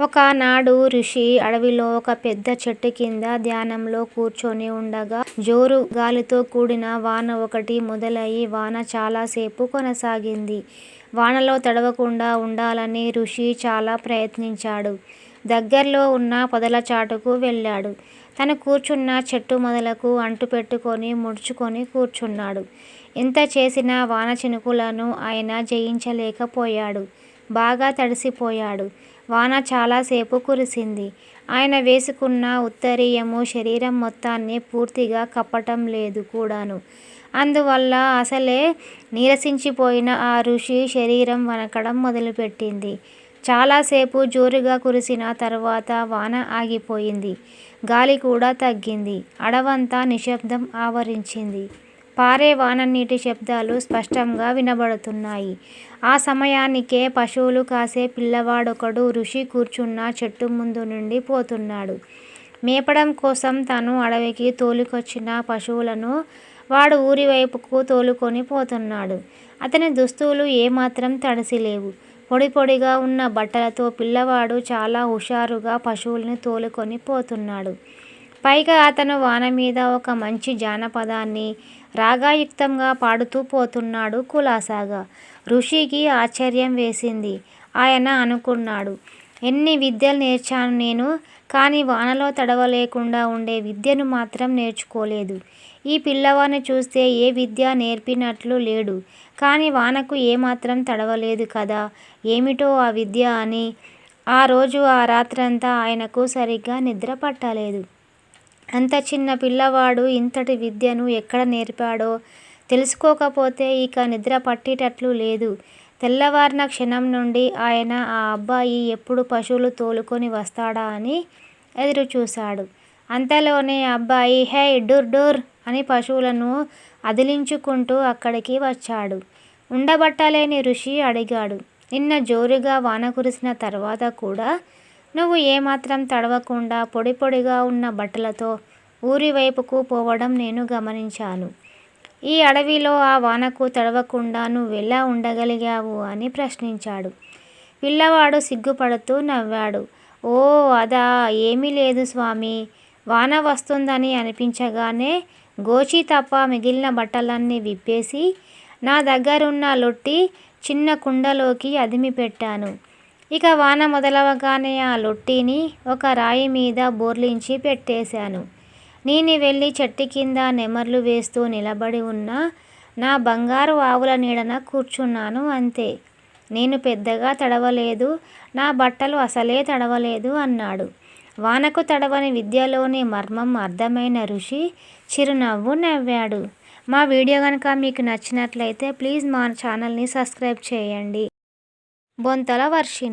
ఒకనాడు ఋషి అడవిలో ఒక పెద్ద చెట్టు కింద ధ్యానంలో కూర్చొని ఉండగా జోరు గాలితో కూడిన వాన ఒకటి మొదలయి వాన చాలాసేపు కొనసాగింది. వానలో తడవకుండా ఉండాలని ఋషి చాలా ప్రయత్నించాడు. దగ్గర్లో ఉన్న పొదల చాటుకు వెళ్ళాడు. తను కూర్చున్న చెట్టు మొదలకు అంటుపెట్టుకొని ముడుచుకొని కూర్చున్నాడు. ఎంత చేసినా వానచినుకులను ఆయన జయించలేకపోయాడు. బాగా తడిసిపోయాడు. వాన చాలాసేపు కురిసింది. ఆయన వేసుకున్న ఉత్తరీయము శరీరం మొత్తాన్ని పూర్తిగా కప్పటం లేదు కూడాను. అందువల్ల అసలే నీరసించిపోయిన ఆ ఋషి శరీరం వణకడం మొదలుపెట్టింది. చాలాసేపు జోరుగా కురిసిన తర్వాత వాన ఆగిపోయింది. గాలి కూడా తగ్గింది. అడవంతా నిశ్శబ్దం ఆవరించింది. పారే వాననీటి శబ్దాలు స్పష్టంగా వినబడుతున్నాయి. ఆ సమయానికే పశువులు కాసే పిల్లవాడొకడు ఋషి కూర్చున్న చెట్టు ముందు నుండి పోతున్నాడు. మేపడం కోసం తను అడవికి తోలుకొచ్చిన పశువులను వాడు ఊరివైపుకు తోలుకొని పోతున్నాడు. అతని దుస్తులు ఏమాత్రం తడిసిలేవు. పొడిపొడిగా ఉన్న బట్టలతో పిల్లవాడు చాలా హుషారుగా పశువుల్ని తోలుకొని పోతున్నాడు. పైగా అతను వాన మీద ఒక మంచి జానపదాన్ని రాగాయుక్తంగా పాడుతూ పోతున్నాడు కులాసాగా. ఋషికి ఆశ్చర్యం వేసింది. ఆయన అనుకున్నాడు. ఎన్ని విద్యలు నేర్చాను నేను. కానీ వానలో తడవలేకుండా ఉండే విద్యను మాత్రం నేర్చుకోలేదు. ఈ పిల్లవాని చూస్తే ఏ విద్య నేర్పినట్లు లేడు. కానీ వానకు ఏమాత్రం తడవలేదు కదా! ఏమిటో ఆ విద్య అని. ఆ రోజు ఆ రాత్రంతా ఆయనకు సరిగ్గా నిద్ర పట్టలేదు అంత చిన్న పిల్లవాడు ఇంతటి విద్యను ఎక్కడ నేర్పాడో తెలుసుకోకపోతే ఇక నిద్ర పట్టేటట్లు లేదు. తెల్లవారిన క్షణం నుండి ఆయన ఆ అబ్బాయి ఎప్పుడు పశువులు తోలుకొని వస్తాడా అని ఎదురుచూశాడు. అంతలోనే అబ్బాయి హే డూర్ డూర్ అని పశువులను అదిలించుకుంటూ అక్కడికి వచ్చాడు. ఉండబట్టలేని ఋషి అడిగాడు. నిన్న జోరుగా వాన కురిసిన తర్వాత కూడా నువ్వు ఏమాత్రం తడవకుండా పొడిపొడిగా ఉన్న బట్టలతో ఊరివైపుకు పోవడం నేను గమనించాను. ఈ అడవిలో ఆ వానకు తడవకుండా నువ్వెలా ఉండగలిగావు అని ప్రశ్నించాడు. పిల్లవాడు సిగ్గుపడుతూ నవ్వాడు. ఓ అదా ఏమీ లేదు స్వామి వాన వస్తుందని అనిపించగానే గోచి తప్ప మిగిలిన బట్టలన్నీ విప్పేసి నా దగ్గరున్న లొట్టి చిన్న కుండలోకి అదిమిపెట్టాను. ఇక వాన మొదలవగానే ఆ లొట్టిని ఒక రాయి మీద బోర్లించి పెట్టేశాను. నేను వెళ్ళి చెట్టు కింద నెమర్లు వేస్తూ నిలబడి ఉన్న నా బంగారు ఆవుల నీడన కూర్చున్నాను అంతే. నేను పెద్దగా తడవలేదు. నా బట్టలు అసలే తడవలేదు అన్నాడు. వానకు తడవని విద్యలోని మర్మం అర్థమైన ఋషి చిరునవ్వు నవ్వాడు. మా వీడియో కనుక మీకు నచ్చినట్లయితే ప్లీజ్ మా ఛానల్ని సబ్స్క్రైబ్ చేయండి. బొంతల వర్షిణి